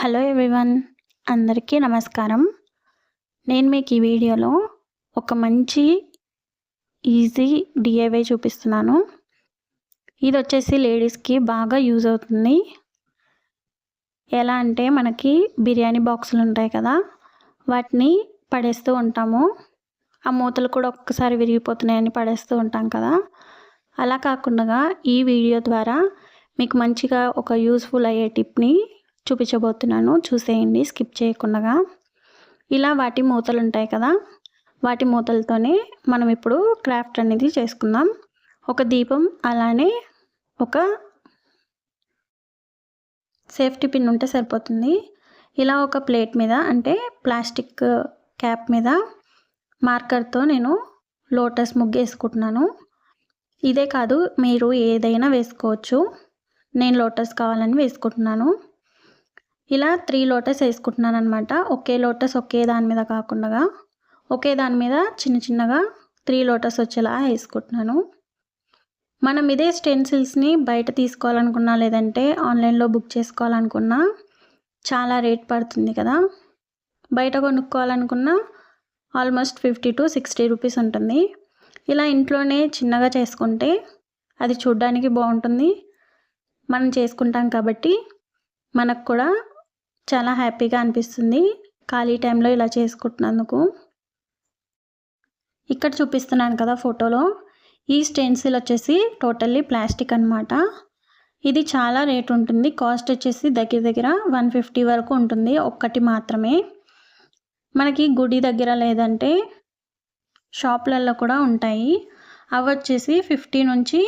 Hello everyone అందరికీ నమస్కారం. నేను మీకు ఈ వీడియోలో ఒక మంచి ఈజీ డిఐవై చూపిస్తున్నాను. ఇది వచ్చేసి లేడీస్కి బాగా యూజ్ అవుతుంది. ఎలా అంటే మనకి బిర్యానీ బాక్సులు ఉంటాయి కదా వాటిని పడేస్తూ ఉంటాము. ఆ మూతలు కూడా ఒక్కసారి విరిగిపోతున్నాయని పడేస్తూ ఉంటాం కదా. అలా కాకుండా ఈ వీడియో ద్వారా మీకు మంచిగా ఒక యూస్ఫుల్ అయ్యే టిప్ని చూపించబోతున్నాను. చూసేయండి స్కిప్ చేయకుండా ఇలా వాటి మూతలు ఉంటాయి కదా వాటి మూతలతోనే మనం ఇప్పుడు క్రాఫ్ట్ అనేది చేసుకుందాం. ఒక దీపం అలానే ఒక సేఫ్టీ పిన్ ఉంటే సరిపోతుంది. ఇలా ఒక ప్లేట్ మీద అంటే ప్లాస్టిక్ క్యాప్ మీద మార్కర్తో నేను లోటస్ ముగ్గు వేసుకుంటున్నాను. ఇదే కాదు మీరు ఏదైనా వేసుకోవచ్చు. నేను లోటస్ కావాలని వేసుకుంటున్నాను. ఇలా త్రీ లోటస్ వేసుకుంటున్నాను అనమాట ఒకే లోటస్ ఒకే దాని మీద కాకుండా ఒకే దాని మీద చిన్న చిన్నగా త్రీ లోటస్ వచ్చేలా వేసుకుంటున్నాను. మనం ఇదే స్టెన్సిల్స్ని బయట తీసుకోవాలనుకున్నా లేదంటే ఆన్లైన్లో బుక్ చేసుకోవాలనుకున్నా చాలా రేట్ పడుతుంది కదా. బయట కొనుక్కోవాలనుకున్నా almost fifty to sixty rupees ఉంటుంది. ఇలా ఇంట్లోనే చిన్నగా చేసుకుంటే అది చూడ్డానికి బాగుంటుంది. మనం చేసుకుంటాం కాబట్టి మనకు కూడా చాలా హ్యాపీగా అనిపిస్తుంది. ఖాళీ టైంలో ఇలా చేసుకుంటున్నందుకు. ఇక్కడ చూపిస్తున్నాను కదా ఫోటోలో. ఈ స్టెన్సిల్ వచ్చేసి టోటల్లీ ప్లాస్టిక్ అనమాట ఇది చాలా రేట్ ఉంటుంది. కాస్ట్ వచ్చేసి దగ్గర దగ్గర వన్ ఫిఫ్టీ వరకు ఉంటుంది ఒక్కటి మాత్రమే. మనకి గుడి దగ్గర లేదంటే షాప్లలో కూడా ఉంటాయి. అవి వచ్చేసి ఫిఫ్టీ నుంచి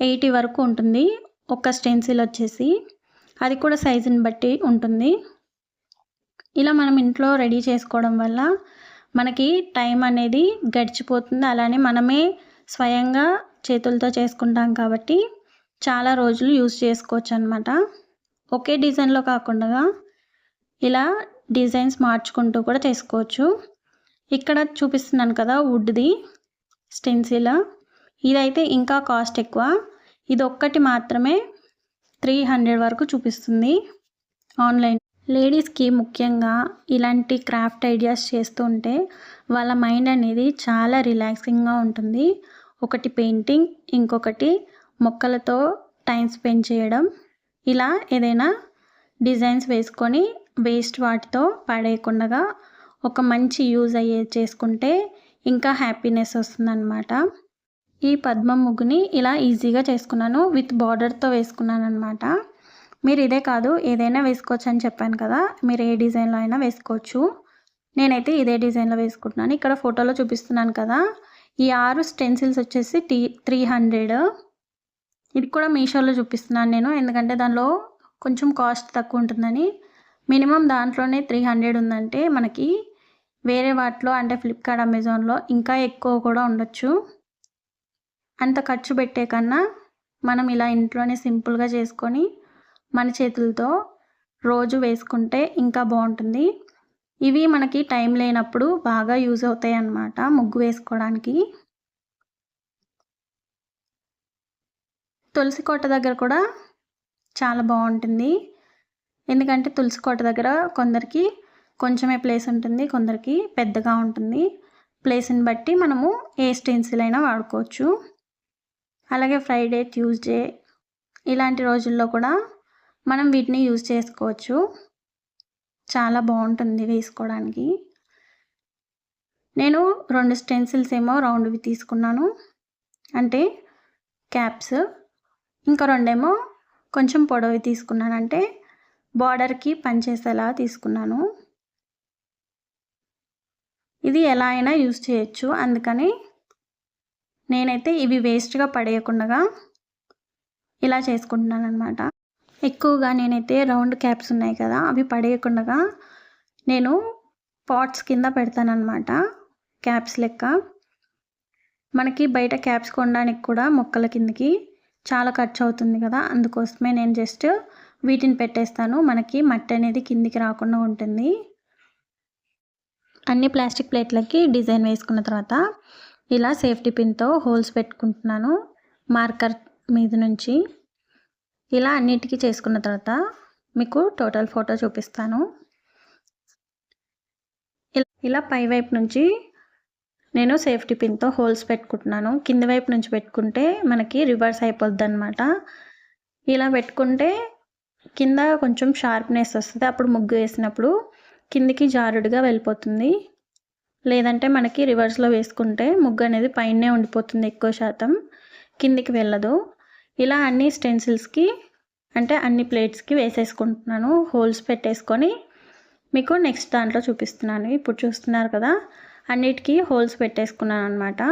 ఎయిటీ వరకు ఉంటుంది. ఒక్క స్టెన్సిల్ వచ్చేసి. అది కూడా సైజుని బట్టి ఉంటుంది. ఇలా మనం ఇంట్లో రెడీ చేసుకోవడం వల్ల మనకి టైం అనేది గడిచిపోతుంది. అలానే మనమే స్వయంగా చేతులతో చేసుకుంటాం కాబట్టి చాలా రోజులు యూస్ చేసుకోవచ్చు అనమాట ఒకే డిజైన్లో కాకుండా ఇలా డిజైన్స్ మార్చుకుంటూ కూడా చేసుకోవచ్చు. ఇక్కడ చూపిస్తున్నాను కదా వుడ్ది స్టెన్సిల్. ఇదైతే ఇంకా కాస్ట్ ఎక్కువ. ఇది ఒక్కటి మాత్రమే త్రీ హండ్రెడ్ వరకు చూపిస్తుంది ఆన్లైన్. లేడీస్కి ముఖ్యంగా ఇలాంటి క్రాఫ్ట్ ఐడియాస్ చేస్తూ ఉంటే వాళ్ళ మైండ్ అనేది చాలా రిలాక్సింగ్గా ఉంటుంది. ఒకటి పెయింటింగ్ ఇంకొకటి మొక్కలతో టైం స్పెండ్ చేయడం. ఇలా ఏదైనా డిజైన్స్ వేసుకొని వేస్ట్ వాటితో పడేయకుండా ఒక మంచి యూజ్ అయ్యే చేసుకుంటే ఇంకా హ్యాపీనెస్ వస్తుందన్నమాట. ఈ పద్మం ముగ్గుని ఇలా ఈజీగా చేసుకున్నాను విత్ బార్డర్తో వేసుకున్నాను అనమాట మీరు ఇదే కాదు ఏదైనా వేసుకోవచ్చు అని చెప్పాను కదా మీరు ఏ డిజైన్లో అయినా వేసుకోవచ్చు. నేనైతే ఇదే డిజైన్లో వేసుకుంటున్నాను. ఇక్కడ ఫోటోలో చూపిస్తున్నాను కదా ఈ ఆరు స్టెన్సిల్స్ వచ్చేసి టీ త్రీ హండ్రెడ్. ఇది కూడా మీషోలో చూపిస్తున్నాను నేను ఎందుకంటే దానిలో కొంచెం కాస్ట్ తక్కువ ఉంటుందని. మినిమం దాంట్లోనే త్రీ హండ్రెడ్ ఉందంటే మనకి వేరే వాటిలో అంటే ఫ్లిప్కార్ట్ అమెజాన్లో ఇంకా ఎక్కువ కూడా ఉండొచ్చు. అంత ఖర్చు పెట్టే కన్నా మనం ఇలా ఇంట్లోనే సింపుల్గా చేసుకొని మన చేతులతో రోజు వేసుకుంటే ఇంకా బాగుంటుంది. ఇవి మనకి టైం లేనప్పుడు బాగా యూజ్ అవుతాయి అన్నమాట ముగ్గు వేసుకోవడానికి. తులసి కోట దగ్గర కూడా చాలా బాగుంటుంది. ఎందుకంటే తులసి కోట దగ్గర కొందరికి కొంచెమే ప్లేస్ ఉంటుంది కొందరికి పెద్దగా ఉంటుంది. ప్లేస్ని బట్టి మనము ఏ స్టెన్సిల్ అయినా వాడుకోవచ్చు. అలాగే ఫ్రైడే ట్యూస్డే ఇలాంటి రోజుల్లో కూడా మనం వీటిని యూజ్ చేసుకోవచ్చు. చాలా బాగుంటుంది వేసుకోవడానికి. నేను రెండు స్టెన్సిల్స్ ఏమో రౌండ్వి తీసుకున్నాను. అంటే క్యాప్స్. ఇంకా రెండేమో కొంచెం పొడవి తీసుకున్నాను. అంటే బార్డర్కి పనిచేసేలా తీసుకున్నాను. ఇది ఎలా అయినా యూజ్ చేయొచ్చు. అందుకని నేనైతే ఇవి వేస్ట్గా పడేయకుండా ఇలా చేసుకుంటున్నాను అనమాట ఎక్కువగా నేనైతే రౌండ్ క్యాప్స్ ఉన్నాయి కదా అవి పడేయకుండా నేను పాట్స్ కింద పెడతానమాట క్యాప్స్ లెక్క. మనకి బయట క్యాప్స్ కొనడానికి కూడా మొక్కల కిందకి చాలా ఖర్చు అవుతుంది కదా అందుకోసమే నేను జస్ట్ వీటిని పెట్టేస్తాను. మనకి మట్టి అనేది కిందికి రాకుండా ఉంటుంది. అన్ని ప్లాస్టిక్ ప్లేట్లకి డిజైన్ వేసుకున్న తర్వాత ఇలా సేఫ్టీ పిన్తో హోల్స్ పెట్టుకుంటున్నాను మార్కర్ మీద నుంచి. ఇలా అన్నిటికీ చేసుకున్న తర్వాత మీకు టోటల్ ఫోటో చూపిస్తాను. ఇలా పై వైపు నుంచి నేను సేఫ్టీ పిన్తో హోల్స్ పెట్టుకుంటున్నాను. కింది వైపు నుంచి పెట్టుకుంటే మనకి రివర్స్ అయిపోద్ది అనమాట ఇలా పెట్టుకుంటే కింద కొంచెం షార్ప్నెస్ వస్తుంది. అప్పుడు ముగ్గు వేసినప్పుడు కిందికి జారుడుగా వెళ్ళిపోతుంది. లేదంటే మనకి రివర్స్లో వేసుకుంటే ముగ్గు అనేది పైనే ఉండిపోతుంది ఎక్కువ శాతం. కిందికి వెళ్ళదు. ఇలా అన్ని స్టెన్సిల్స్కి అంటే అన్ని ప్లేట్స్కి వేసేసుకుంటున్నాను. హోల్స్ పెట్టేసుకొని మీకు నెక్స్ట్ దాంట్లో చూపిస్తున్నాను. ఇప్పుడు చూస్తున్నారు కదా అన్నిటికీ హోల్స్ పెట్టేసుకున్నాను అనమాట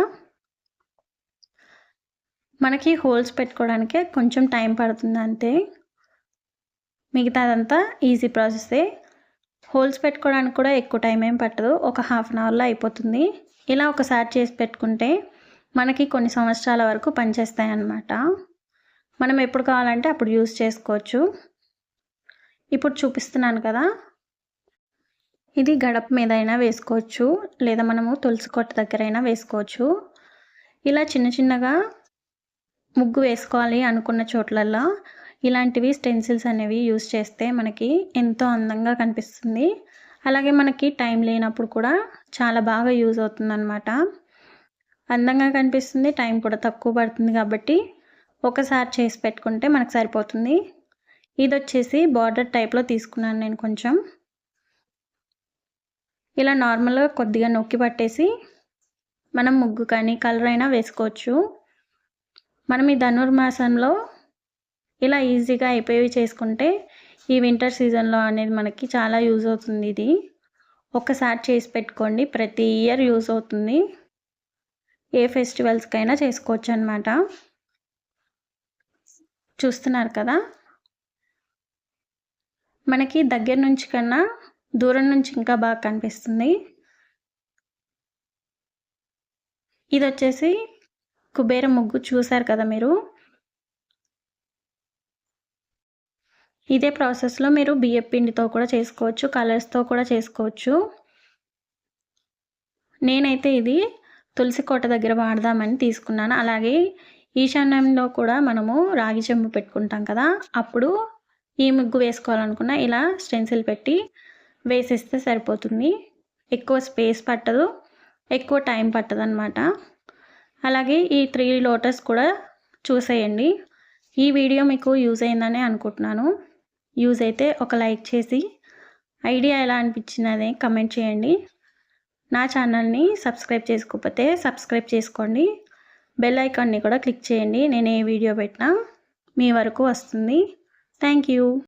మనకి హోల్స్ పెట్టుకోవడానికే కొంచెం టైం పడుతుంది అంతే. మిగతాదంతా ఈజీ ప్రాసెసే. హోల్స్ పెట్టుకోవడానికి కూడా ఎక్కువ టైం ఏం పట్టదు. ఒక హాఫ్ అన్ అవర్లో అయిపోతుంది. ఇలా ఒకసారి చేసి పెట్టుకుంటే మనకి కొన్ని సంవత్సరాల వరకు పనిచేస్తాయి అన్నమాట. మనం ఎప్పుడు కావాలంటే అప్పుడు యూస్ చేసుకోవచ్చు. ఇప్పుడు చూపిస్తున్నాను కదా. ఇది గడప మీద అయినా వేసుకోవచ్చు. లేదా మనము తులసి కొట్ట దగ్గర అయినా వేసుకోవచ్చు. ఇలా చిన్న చిన్నగా ముగ్గు వేసుకోవాలి అనుకున్న చోట్లల్లో ఇలాంటివి స్టెన్సిల్స్ అనేవి యూస్ చేస్తే మనకి ఎంతో అందంగా కనిపిస్తుంది. అలాగే మనకి టైం లేనప్పుడు కూడా చాలా బాగా యూజ్ అవుతుంది అనమాట అందంగా కనిపిస్తుంది టైం కూడా తక్కువ పడుతుంది కాబట్టి ఒకసారి చేసి పెట్టుకుంటే మనకు సరిపోతుంది. ఇది వచ్చేసి బార్డర్ టైప్లో తీసుకున్నాను నేను కొంచెం. ఇలా నార్మల్గా కొద్దిగా నొక్కి పట్టేసి మనం ముగ్గు కానీ కలర్ అయినా వేసుకోవచ్చు. మనం ఈ ధనుర్మాసంలో ఇలా ఈజీగా అయిపోయి చేసుకుంటే ఈ వింటర్ సీజన్లో అనేది మనకి చాలా యూజ్ అవుతుంది ఇది. ఒకసారి చేసి పెట్టుకోండి. ప్రతి ఇయర్ యూజ్ అవుతుంది. ఏ ఫెస్టివల్స్కైనా చేసుకోవచ్చు అనమాట చూస్తున్నారు కదా? మనకి దగ్గర నుంచి కన్నా దూరం నుంచి ఇంకా బాగా కనిపిస్తుంది. ఇది వచ్చేసి కుబేర ముగ్గు చూసారు కదా మీరు? ఇదే ప్రాసెస్లో మీరు బియ్యం పిండితో కూడా చేసుకోవచ్చు కలర్స్తో కూడా చేసుకోవచ్చు. నేనైతే ఇది తులసి కోట దగ్గర వాడదామని తీసుకున్నాను. అలాగే ఈశాన్యంలో కూడా మనము రాగి చెంబు పెట్టుకుంటాం కదా అప్పుడు ఈ ముగ్గు వేసుకోవాలనుకున్న ఇలా స్టెన్సిల్ పెట్టి వేసేస్తే సరిపోతుంది. ఎక్కువ స్పేస్ పట్టదు ఎక్కువ టైం పట్టదు అనమాట అలాగే ఈ త్రీ లోటస్ కూడా చూసేయండి. ఈ వీడియో మీకు యూజ్ అయిందనే అనుకుంటున్నాను. యూజ్ అయితే ఒక లైక్ చేసి ఐడియా ఎలా అనిపించినది కమెంట్ చేయండి. నా ఛానల్ని సబ్స్క్రైబ్ చేసుకోకపోతే సబ్స్క్రైబ్ చేసుకోండి. బెల్ ఐకాన్ని కూడా క్లిక్ చేయండి. నేను ఏ వీడియో పెట్టినా మీ వరకు వస్తుంది. Thank you.